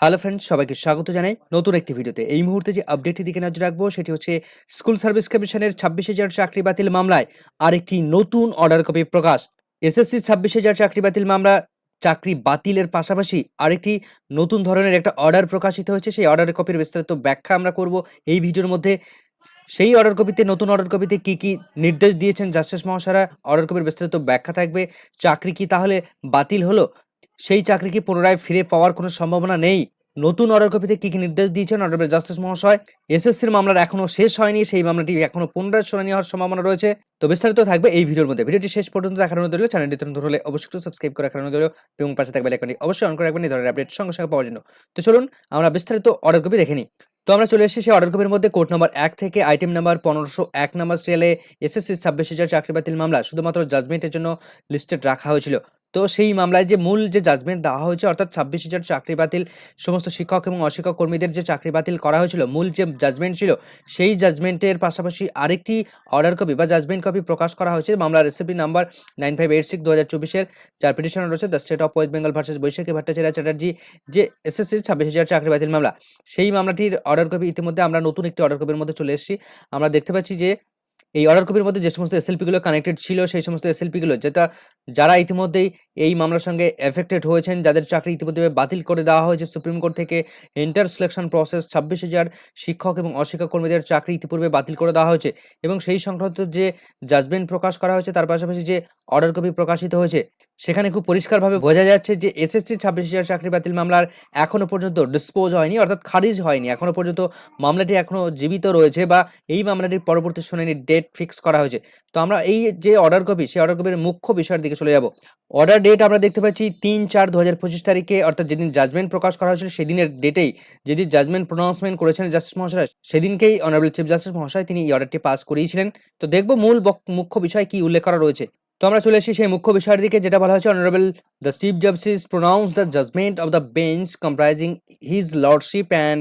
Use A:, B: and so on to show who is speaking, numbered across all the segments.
A: Hello friends সবাইকে স্বাগত জানাই নতুন একটি ভিডিওতে। এই মুহূর্তে যে আপডেটটি দিকে নজর রাখব, সেটি হচ্ছে স্কুল সার্ভিস কমিশনের ছাব্বিশ হাজার চাকরি বাতিল মামলায় আরেকটি নতুন অর্ডার কপি প্রকাশ। এসএসসি ছাব্বিশ হাজার চাকরি বাতিল মামলা, চাকরি বাতিলের পাশাপাশি আরেকটি নতুন ধরনের একটা অর্ডার প্রকাশিত হয়েছে। সেই অর্ডার কপির বিস্তারিত ব্যাখ্যা আমরা করব এই ভিডিওর মধ্যে। সেই অর্ডার কপিতে নতুন অর্ডার কপিতে কি কি নির্দেশ দিয়েছেন জাস্টিস মহাশয়রা? অর্ডার কপির বিস্তারিত ব্যাখ্যা থাকবে। চাকরি কি তাহলে বাতিল হলো? সেই চাকরি কি পুনরায় ফিরে পাওয়ার কোনো সম্ভাবনা নেই। নতুন অর্ডার কপিতে কি কি নির্দেশ দিয়েছেন অনারেবল জাস্টিস মহাশয়? এসএসসির মামলার এখনও শেষ হয়নি, সেই মামলাটি এখনও পুনরায় শুনানি হওয়ার সম্ভাবনা রয়েছে। তো বিস্তারিত থাকবে এই ভিডিওর মধ্যে। ভিডিওটি শেষ পর্যন্ত দেখার অনুরোধ রইল। চ্যানেলটি নতুন হলে অবশ্যই একটু সাবস্ক্রাইব করে রাখার অনুরোধ রইল। এবং পাশে থাকবে আইকনটি অবশ্যই অন করে রাখবেন। এই ধরনের আপডেট সঙ্গে সঙ্গে পাওয়ার জন্য। তো চলুন, আমরা বিস্তারিত অর্ডার কপি দেখে নিই। তো আমরা চলে এসেছি সেই অর্ডার কপির মধ্যে কোড নাম্বার এক থেকে আইটেম নাম্বার পনেরোশো এক নাম্বার সিরিয়ালে এসএসসি ছাব্বিশ হাজার চাকরি বাতিল মামলা শুধুমাত্র জাজমেন্টের জন্য লিস্টেড রাখা হয়েছিল। তো সেই মামলায় যে মূল যে জাজমেন্ট দেওয়া হয়েছে, অর্থাৎ ছাব্বিশ হাজার চাকরি বাতিল, সমস্ত শিক্ষক এবং অশিক্ষক কর্মীদের যে চাকরি বাতিল করা হয়েছিল, মূল যে জাজমেন্ট ছিল, সেই জাজমেন্টের পাশাপাশি আরেকটি অর্ডার কপি বা জাজমেন্ট কপি প্রকাশ করা হয়েছে। মামলার recipe number nine five eight six দু হাজার চব্বিশের যার পিটিশন রয়েছে the state of West Bengal versus Baishakhi Bhattacharya Chatterjee যে এসএসসির ছাব্বিশ হাজার চাকরি বাতিল মামলা। সেই মামলাটির অর্ডার কপি ইতিমধ্যে আমরা নতুন একটি অর্ডার কপির মধ্যে চলে এসেছি। আমরা দেখতে পাচ্ছি যে এই অর্ডার কপির মধ্যে যে সমস্ত এসএলপিগুলো কানেক্টেড ছিল, সেই সমস্ত এসএলপিগুলো যেটা যারা ইতিমধ্যেই এই মামলার সঙ্গে এফেক্টেড হয়েছেন, যাদের চাকরি ইতিমধ্যে বাতিল করে দেওয়া হয়েছে সুপ্রিম কোর্ট থেকে ইন্টার সিলেকশন প্রসেস ছাব্বিশ হাজার শিক্ষক এবং অশিক্ষক কর্মীদের চাকরি ইতিপূর্বে বাতিল করে দেওয়া হয়েছে এবং সেই সংক্রান্ত যে জাজমেন্ট প্রকাশ করা হয়েছে, তার পাশাপাশি যে অর্ডার কপি প্রকাশিত হয়েছে, সেখানে খুব পরিষ্কারভাবে বোঝা যাচ্ছে যে এসএসসি ছাব্বিশ হাজার চাকরি বাতিল মামলার এখনও পর্যন্ত ডিসপোজ হয়নি, অর্থাৎ খারিজ হয়নি। এখনও পর্যন্ত মামলাটি এখনও জীবিত রয়েছে বা এই মামলাটির পরবর্তী শুনানির ডেট ফিক্স করা হয়েছে। তো আমরা এই যে অর্ডার কপি সেই অর্ডার কপির মুখ্য বিষয়ের দিকে চলে যাব। অর্ডার ডেট আমরা দেখতে পাচ্ছি তিন চার দু হাজার পঁচিশ তারিখে, অর্থাৎ যেদিন জাজমেন্ট প্রকাশ করা হয়েছিল সেদিনের ডেটেই যেদিন জাজমেন্ট প্রনাউন্সমেন্ট করেছেন জাস্টিস মহাশয়, সেদিনকেই অনারেবল চিফ জাস্টিস মহাশয় তিনি এই অর্ডারটি পাস করিয়েছিলেন। তো দেখব মূল মুখ্য বিষয় কি উল্লেখ করা রয়েছে। তো আমরা চলে এসেছি সেই মুখ্য বিষয়ের দিকে, যেটা বলা হয়েছে honourable the chief justice pronounce the judgment of the bench comprising his lordship and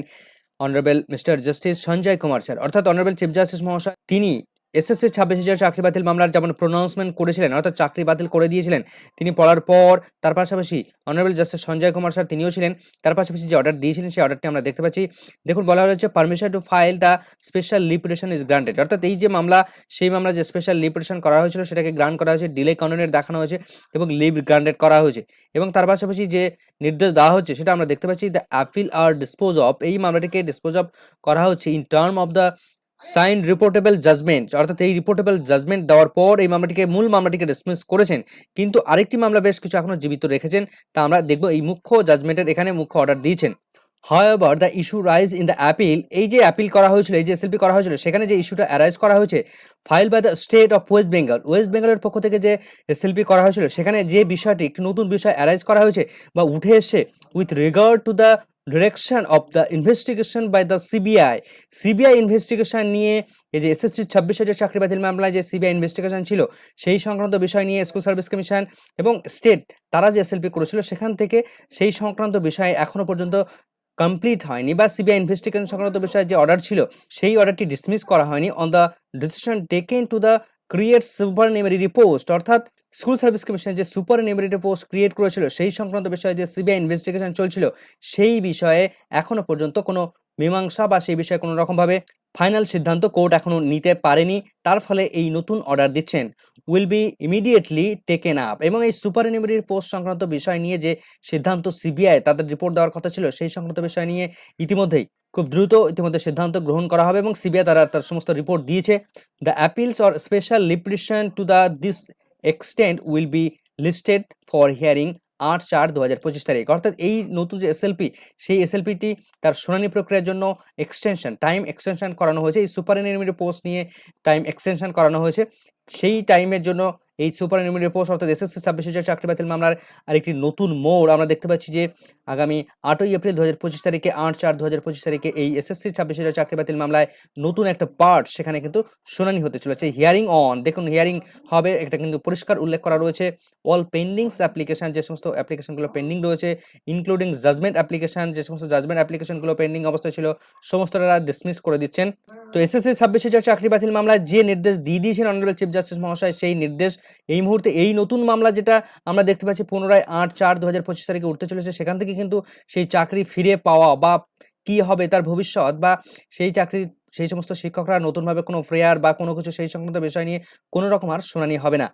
A: honourable mister justice Sanjay Kumar sir অর্থাৎ অনারেবল চিফ জাস্টিস মহাশয়, তিনি এসএসসি ছাব্বিশ হাজার চাকরি বাতিল মামলার যেমন প্রোনাউন্সমেন্ট করেছিলেন, অর্থাৎ চাকরি বাতিল করে দিয়েছিলেন, তিনি পড়ার পর, তার পাশাপাশি honourable justice Sanjay Kumar sir তিনিও ছিলেন, তার পাশাপাশি যে অর্ডার দিয়েছিলেন সেই অর্ডারটি আমরা দেখতে পাচ্ছি। দেখুন, বলা হয়েছে permission to file the special leave petition is granted অর্থাৎ এই যে মামলা, সেই মামলা যে স্পেশাল লিপিটেশন করা হয়েছিল সেটাকে গ্রান্ট করা হয়েছে ডিলে কাউন্টের দেখানো হয়েছে এবং লিভ গ্রান্টেড করা হয়েছে। এবং তার পাশাপাশি যে নির্দেশ দেওয়া হচ্ছে সেটা আমরা দেখতে পাচ্ছি the appeal are dispose of এই মামলাটিকে ডিসপোজ অফ করা হচ্ছে in term of the sign reportable judgment অর্থাৎ এই রিপোর্টেবল জাজমেন্ট দেওয়ার পর এই মামলাটিকে, মূল মামলাটিকে ডিসমিস করেছেন। কিন্তু আরেকটি মামলা বেশ কিছু এখনও জীবিত রেখেছেন। তা আমরা দেখব এই মুখ্য জাজমেন্টের এখানে মুখ্য অর্ডার দিয়েছেন। However the issue raise in the appeal এই যে অ্যাপিল করা হয়েছিল, এই যে এসএলপি করা হয়েছিল, সেখানে যে ইস্যুটা অ্যারাইজ করা হয়েছে file by the state of West Bengal West বেঙ্গলের পক্ষ থেকে যে এসএলপি করা হয়েছিল, সেখানে যে বিষয়টি, একটি নতুন বিষয় অ্যারাইজ করা হয়েছে বা উঠে এসে with regard to the direction of the investigation by the CBI CBI investigation নিয়ে এই যে এসএসসি ছাব্বিশ হাজার চাকরি বাতিল মামলায় যে সিবিআই ইনভেস্টিগেশন ছিল, সেই সংক্রান্ত বিষয় নিয়ে স্কুল সার্ভিস কমিশন এবং স্টেট তারা যে এসএলপি করেছিল, সেখান থেকে সেই সংক্রান্ত বিষয়ে এখনও পর্যন্ত কমপ্লিট হয়নি বা সিবিআই ইনভেস্টিগেশন সংক্রান্ত বিষয়ে যে অর্ডার ছিল, সেই অর্ডারটি ডিসমিস করা হয়নি। On the decision taken to the create supernumerary post অর্থাৎ স্কুল সার্ভিস কমিশন যে সুপার নিউমেরিটি পোস্ট ক্রিয়েট করেছিল, সেই সংক্রান্ত বিষয়ে যে সিবিআই ইনভেস্টিগেশন চলছিল, সেই বিষয়ে এখনও পর্যন্ত কোনো মীমাংসা বা সেই বিষয়ে কোনো রকমভাবে ফাইনাল সিদ্ধান্ত কোর্ট এখনও নিতে পারেনি। তার ফলে এই নতুন অর্ডার দিচ্ছেন will be immediately taken up এবং এই সুপার নিউমেরিটি পোস্ট সংক্রান্ত বিষয় নিয়ে যে সিদ্ধান্ত সিবিআই তাদের রিপোর্ট দেওয়ার কথা ছিল, সেই সংক্রান্ত বিষয় নিয়ে ইতিমধ্যেই খুব দ্রুত ইতিমধ্যে সিদ্ধান্ত গ্রহণ করা হবে এবং সিবিআই তারা তার সমস্ত রিপোর্ট দিয়েছে। The appeals or special leave petition to the this extent will be listed for hearing আট চার দু হাজার পঁচিশ তারিখ। অর্থাৎ এই নতুন যে এসএলপি সেই এসএলপিটি তার শুনানি প্রক্রিয়ার জন্য এক্সটেনশন টাইম এক্সটেনশন করানো হয়েছে। এই সুপার নিউমেরি পোস্ট নিয়ে টাইম এক্সটেনশন করানো হয়েছে। সেই টাইমের জন্য এই সুপার নিউমেরি পোস্ট অর্থাৎ এসএসসি ছাব্বিশ হাজার চাকরি বাতিল মামলার আরেকটি নতুন মোড়, আমরা দেখতে পাচ্ছি যে আগামী আটই এপ্রিল দু হাজার পঁচিশ তারিখে আট চার দু হাজার পঁচিশ তারিখে এই এসএসসি ছাব্বিশ হাজার চাকরি বাতিল মামলায় নতুন একটা পার্ট সেখানে কিন্তু শুনানি হতে চলেছে। হিয়ারিং অন দেখুন হিয়ারিং হবে, এটা কিন্তু পরিষ্কার উল্লেখ করা রয়েছে। অল পেন্ডিংস অ্যাপ্লিকেশন যে সমস্ত অ্যাপ্লিকেশনগুলো পেন্ডিং রয়েছে ইনক্লুডিং জাজমেন্ট অ্যাপ্লিকেশন যে সমস্ত জাজমেন্ট অ্যাপ্লিকেশনগুলো পেন্ডিং অবস্থায় ছিল, সমস্তটা ডিসমিস করে দিচ্ছেন। তো এসএসসি ছাব্বিশ হাজার চাকরি বাতিল মামলায় যে নির্দেশ দিয়ে দিয়েছেন অনারেবল চিফ জাস্টিস মহাশয়, সেই নির্দেশ এই মুহূর্তে এই নতুন মামলা যেটা আমরা দেখতে পাচ্ছি পুনরায় আট চার দু হাজার পঁচিশ তারিখে উঠতে চলেছে, সেখান থেকে কিন্তু সেই চাকরি ফিরে পাওয়া বা কি হবে তার ভবিষ্যৎ বা সেই চাকরি, সেই সমস্ত শিক্ষকরা নতুনভাবে কোনো ফ্রেয়ার বা কোনো কিছু সেই সংক্রান্ত বিষয় নিয়ে কোনো রকম আর শুনানি হবে না।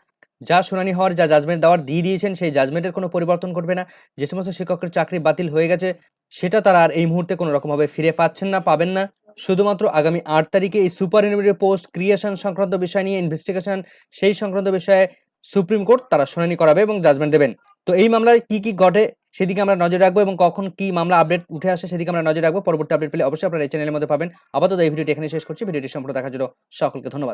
A: যা শুনানি হওয়ার, যা জাজমেন্ট দেওয়ার দিয়ে দিয়েছেন, সেই জাজমেন্টের কোনো পরিবর্তন করবে না। যে সমস্ত শিক্ষকের চাকরি বাতিল হয়ে গেছে, সেটা তারা আর এই মুহূর্তে কোনো রকমভাবে ফিরে পাচ্ছেন না, পাবেন না। শুধুমাত্র আগামী আট তারিখে এই সুপার ইউনিভার্সিটি পোস্ট ক্রিয়েশন সংক্রান্ত বিষয় নিয়ে ইনভেস্টিগেশন সেই সংক্রান্ত বিষয়ে সুপ্রিম কোর্ট তারা শুনানি করাবে এবং জাজমেন্ট দেবেন। তো এই মামলায় কি কি ঘটে সেদিকে আমরা নজর রাখব এবং কখন কি মামলা আপডেট উঠে আসে সেদিকে আমরা নজর রাখব। পরবর্তী আপডেট পেলে অবশ্যই আপনারা এই চ্যানেলের মধ্যে পাবেন। আপাতত এই ভিডিওটি এখানে শেষ করছি। ভিডিওটি সম্পূর্ণ দেখার জন্য সকলকে ধন্যবাদ।